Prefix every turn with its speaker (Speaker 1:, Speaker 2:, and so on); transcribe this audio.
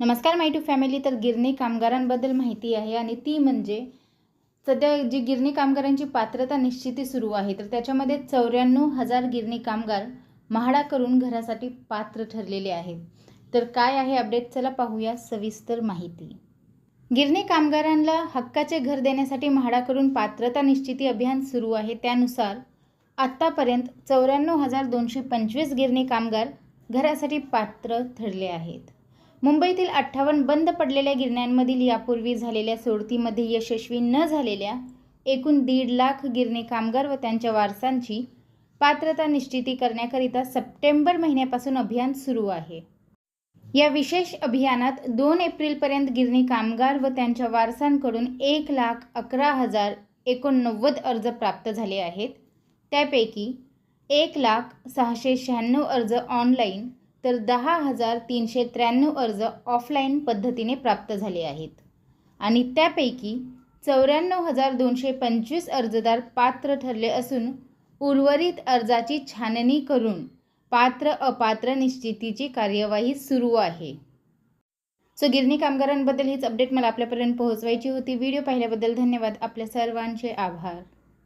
Speaker 1: नमस्कार माय to family. तर गिरणी कामगारांबद्दल माहिती आहे आणि ती म्हणजे सध्या जी गिरणी कामगारांची पात्रता निश्चिती सुरू आहे तर त्याच्यामध्ये चौऱ्याण्णव हजार गिरणी कामगार म्हाडा करून घरासाठी पात्र ठरलेले आहेत. तर काय आहे अपडेट? चला पाहूया सविस्तर माहिती. गिरणी कामगारांना हक्काचे घर देण्यासाठी म्हाडा करून पात्रता निश्चिती अभियान सुरू आहे. त्यानुसार आत्तापर्यंत चौऱ्याण्णव हजार दोनशे पंचवीस गिरणी कामगार घरासाठी पात्र ठरले आहेत. मुंबईतील अठ्ठावन्न बंद पडलेल्या गिरण्यांमधील यापूर्वी झालेल्या सोडतीमध्ये यशस्वी न झालेल्या एकूण दीड लाख गिरणी कामगार व त्यांच्या वारसांची पात्रता निश्चिती करण्याकरिता सप्टेंबर महिन्यापासून अभियान सुरू आहे. या विशेष अभियानात दोन एप्रिलपर्यंत गिरणी कामगार व त्यांच्या वारसांकडून एक लाख अकरा हजार एकोणनव्वद अर्ज प्राप्त झाले आहेत. त्यापैकी एक लाख सहाशे शहाण्णव अर्ज ऑनलाईन तर दहा हजार तीनशे त्र्याण्णव अर्ज ऑफलाईन पद्धतीने प्राप्त झाले आहेत. आणि त्यापैकी चौऱ्याण्णव हजार दोनशे पंचवीस अर्जदार पात्र ठरले असून उर्वरित अर्जाची छाननी करून पात्र अपात्र निश्चितीची कार्यवाही सुरू आहे. सो गिरणी कामगारांबद्दल हीच अपडेट मला आपल्यापर्यंत पोहोचवायची होती. व्हिडिओ पाहिल्याबद्दल धन्यवाद. आपल्या सर्वांचे आभार.